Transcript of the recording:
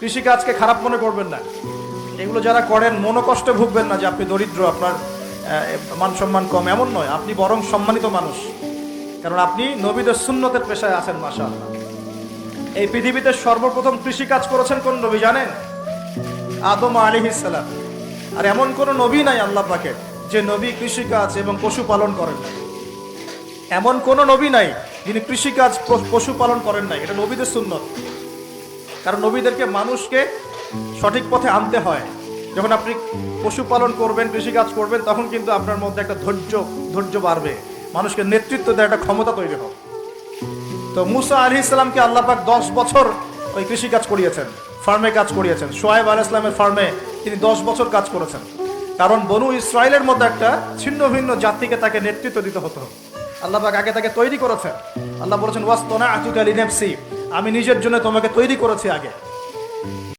কৃষিকাজকে খারাপ মনে করবেন না। এগুলো যারা করেন, মনোকষ্টে ভুগবেন না যে আপনি দরিদ্র, আপনার মান সম্মান কম। এমন নয়, আপনি বরং সম্মানিত মানুষ। কারণ আপনি নবীদের সুন্নতের পেশায় আছেন মাসা এই পৃথিবীতে সর্বপ্রথম কৃষিকাজ করেছেন কোন নবী জানেন? আদম আলী ইসালাম আর এমন কোন নবী নাই আল্লাহ পাকে যে নবী কৃষিকাজ এবং পশুপালন করেন এমন কোন নবী নাই যিনি কৃষিকাজ পশুপালন করেন নাই। এটা নবীদের সুন্নত। কারণ নবীদেরকে মানুষকে সঠিক পথে আনতে হয়। যখন আপনি পশুপালন করবেন, কৃষিকাজ করবেন, তখন কিন্তু আপনার মধ্যে একটা ধৈর্য ধৈর্য বাড়বে। মানুষকে নেতৃত্ব দেওয়ার একটা ক্ষমতা তৈরি হবে। তো মুসা আলি ইসলামকে আল্লাহ পাক দশ বছর ওই কৃষিকাজ করিয়েছেন, ফার্মে কাজ করিয়েছেন। সোয়েব আল ইসলামের ফার্মে তিনি দশ বছর কাজ করেছেন। কারণ বনু ইসরায়েলের মধ্যে একটা ছিন্ন ভিন্ন জাতিকে তাকে নেতৃত্ব দিতে হতো। আল্লাহ আগে তাকে তৈরি করেছেন। আল্লাহ বলেছেন ওয়াস্তনা আতুকালি নেপসি আমি নিজের জন্য তোমাকে তৈরি করেছি আগে।